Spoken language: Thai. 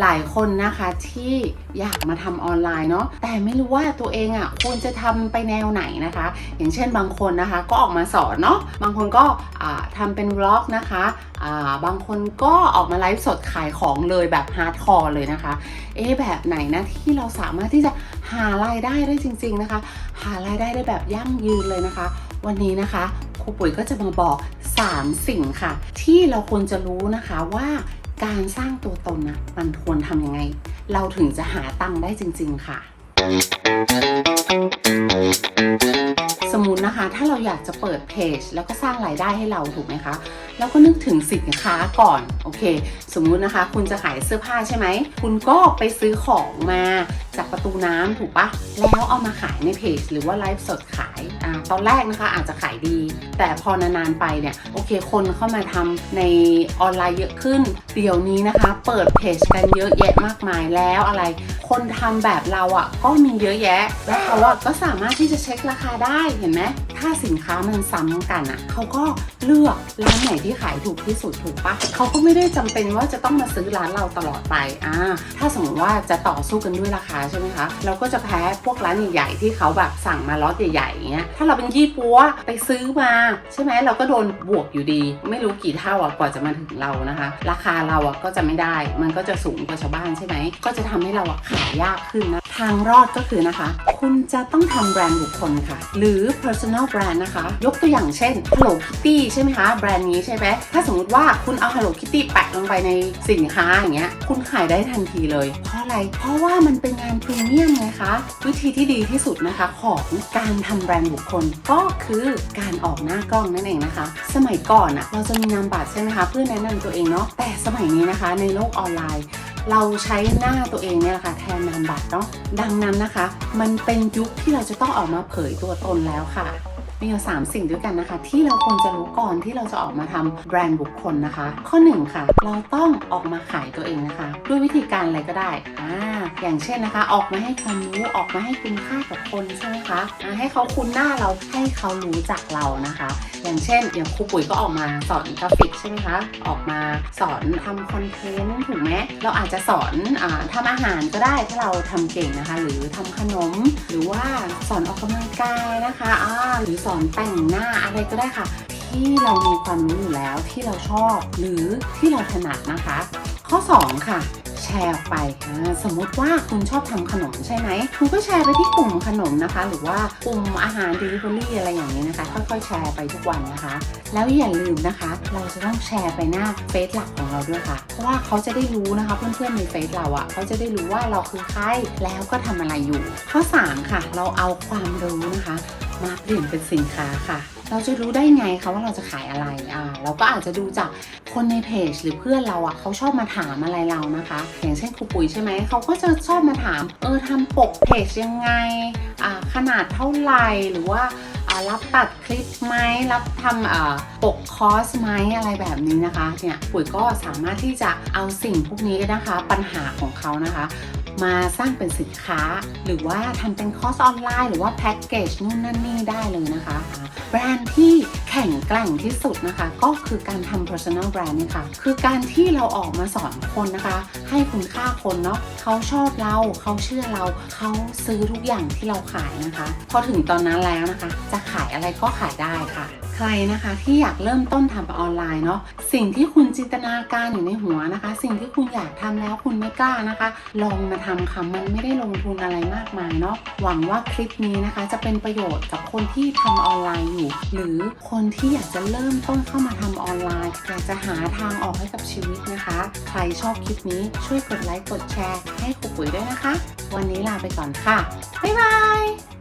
หลายคนนะคะที่อยากมาทำออนไลน์เนาะแต่ไม่รู้ว่าตัวเองอะ่ะควรจะทำไปแนวไหนนะคะ อย่างเช่นบางคนนะคะก็ออกมาสอนเนาะบางคนก็ทำเป็นวล็อกนะคะบางคนก็ออกมาไลฟ์สดขายของเลยแบบฮาร์ดคอร์เลยนะคะ เอ๊แบบไหนนะที่เราสามารถที่จะหารายได้ได้จริง ๆนะคะ หารายได้ได้แบบยั่งยืนเลยนะคะ วันนี้นะคะครูปุ๋ยก็จะมาบอก 3 สิ่งค่ะ ที่เราควรจะรู้นะคะว่า การสร้างตัวตนนะมันควรทำยังไง เราถึงจะหาตังค์ได้จริง ๆ ค่ะ สมมตินะคะ ถ้าเราอยากจะเปิดเพจ แล้วก็สร้างรายได้ให้เราถูกไหมคะ เราก็นึกถึงสินค้าก่อน เค สมมุตินะคะ คุณจะขายเสื้อผ้าใช่ไหม คุณก็ไปซื้อของมาจากประตูน้ำถูกปะแล้วเอามาขายในเพจหรือว่าไลฟ์สดขายอ่าตอนแรกนะคะอาจจะขายดี แต่พอนานๆไปเนี่ยโอเค คนเข้ามาทำในออนไลน์เยอะขึ้น เดี๋ยวนี้นะคะ เปิดเพจกันเยอะแยะมากมายแล้วอะไร คนทำแบบเราอะ่ะก็มีเยอะแยะ แล้วเขาอะก็สามารถที่จะเช็คราคาได้เห็นไหม ถ้าสินค้ามันซ้ำกันอะ่ะเขาก็เลือกร้านไหนที่ขายถูกที่สุดถูกปะเขาก็ไม่ได้จำเป็นว่าจะต้องมาซื้อร้านเราตลอดไปอ่าถ้าสมมติว่าจะต่อสู้กันด้วยราคาใช่ไหมคะเราก็จะแพ้พวกร้านใหญ่ๆที่เขาแบบสั่งมาล็อตใหญ่ๆอย่างเงี้ยถ้าเราเป็นยี่ปัวไปซื้อมา ใช่ไหมเราก็โดนบวกอยู่ดี ไม่รู้กี่เท่าอะกว่าจะมาถึงเรานะคะ ราคาเราอะก็จะไม่ได้ มันก็จะสูงกว่าชาวบ้านใช่ไหมก็จะทำให้เราอะขายยากขึ้นนะทางรอดก็คือนะคะ คุณจะต้องทำแบรนด์บุคคลค่ะ หรือ personal brand นะคะ ยกตัวอย่างเช่น Hello Kitty ใช่ไหมคะแบรนด์นี้ใช่ไหมถ้าสมมติว่าคุณเอา Hello Kitty แปะลงไปในสินค้าอย่างเงี้ยคุณขายได้ทันทีเลย เพราะอะไร เพราะว่ามันเป็นงานพรีเมียมไงคะวิธีที่ดีที่สุดนะคะของการทำแบรนด์บุคคลก็คือการออกหน้ากล้องนั่นเองนะคะ สมัยก่อนอะเราจะมีนามบัตรใช่ไหมคะเพื่อแนะนำตัวเองเนาะแต่สมัยนี้นะคะ ในโลกออนไลน์เราใช้หน้าตัวเองเนี่ยแหละค่ะแทนนามบัตรเนาะดังนั้นนะคะ มันเป็นยุคที่เราจะต้องออกมาเผยตัวตนแล้วค่ะ มีอยู่ 3 สิ่งด้วยกันนะคะ ที่เราควรจะรู้ก่อนที่เราจะออกมาทำแบรนด์บุคคลนะคะ ข้อ 1 ค่ะ เราต้องออกมาขายตัวเองนะคะ ด้วยวิธีการอะไรก็ได้อ่าอย่างเช่นนะคะ ออกมาให้ความรู้ออกมาให้คุณค่ากับคนใช่ไหมคะให้เขาคุ้นหน้าเราให้เขารู้จักเรานะคะ อย่างเช่นอย่างครูปุ๋ยก็ออกมาสอนกราฟิกใช่ไหมคะ ออกมาสอนทำคอนเทนต์ถูกไหมเราอาจจะสอนอทำอาหารก็ได้ถ้าเราทำเก่งนะคะ หรือทำขนม หรือว่าสอนออกกำลังกายนะคะอ่าหรือสอนแต่งหน้าอะไรก็ได้ค่ะ ที่เรามีความรู้อยู่แล้วที่เราชอบ หรือที่เราถนัดนะคะ ข้อ 2 ค่ะ ร์ออกไปอ่าสมมติว่าคุณชอบทำขนมใช่ไหมคุณก็แชร์ไปที่กลุ่มขนมนะคะ หรือว่ากลุ่มอาหาร Delivery อะไรอย่างนี้นะคะ ค่อยๆ แชร์ไปทุกวันนะคะ แล้วอย่าลืมนะคะ เราจะต้องแชร์ไปหน้าเฟซหลักของเราด้วยค่ะ เพราะว่าเขาจะได้รู้นะคะเพื่อนๆในเฟซเราอะ่ะเขาจะได้รู้ว่าเราคือใครแล้วก็ทำอะไรอยู่ ข้อ 3 ค่ะ เราเอาความรู้นะคะ มาเปลี่ยนเป็นสินค้าค่ะ เราจะรู้ได้ไงคะว่าเราจะขายอะไรอ่าเราก็อาจจะดูจากคนในเพจหรือเพื่อนเราอะเขาชอบมาถามอะไรเรานะคะ อย่างเช่นครูปุ๋ยใช่ไหมเขาก็จะชอบมาถาม เออทำปกเพจยังไงอ่าขนาดเท่าไหร่หรือว่าอ่ารับตัดคลิปไหมรับทำอ่าปกคอร์สไหมอะไรแบบนี้นะคะเนี่ยปุ๋ยก็สามารถที่จะเอาสิ่งพวกนี้นะคะ ปัญหาของเขานะคะ มาสร้างเป็นสินค้า หรือว่าทำเป็นคอร์สออนไลน์ หรือว่าแพ็กเกจนู่นนั่นนี่ได้เลยนะคะ แบรนด์ที่แข่งแกร่งที่สุดนะคะ ก็คือการทำ personal brand นี่ค่ะ คือการที่เราออกมาสอนคนนะคะ ให้คุณค่าคนเนาะเขาชอบเราเขาเชื่อเราเขาซื้อทุกอย่างที่เราขายนะคะ พอถึงตอนนั้นแล้วนะคะ จะขายอะไรก็ขายได้ค่ะใครนะคะที่อยากเริ่มต้นทำออนไลน์เนาะสิ่งที่คุณจินตนาการอยู่ในหัวนะคะ สิ่งที่คุณอยากทำแล้วคุณไม่กล้านะคะ ลองมาทำค่ะมันไม่ได้ลงทุนอะไรมากมายเนาะหวังว่าคลิปนี้นะคะจะเป็นประโยชน์กับคนที่ทำออนไลน์อยู่ หรือคนที่อยากจะเริ่มต้นเข้ามาทำออนไลน์อยากจะหาทางออกให้กับชีวิตนะคะ ใครชอบคลิปนี้ช่วยกดไลค์กดแชร์ให้ครูปุ๋ยด้วยนะคะ วันนี้ลาไปก่อนค่ะบ๊ายบาย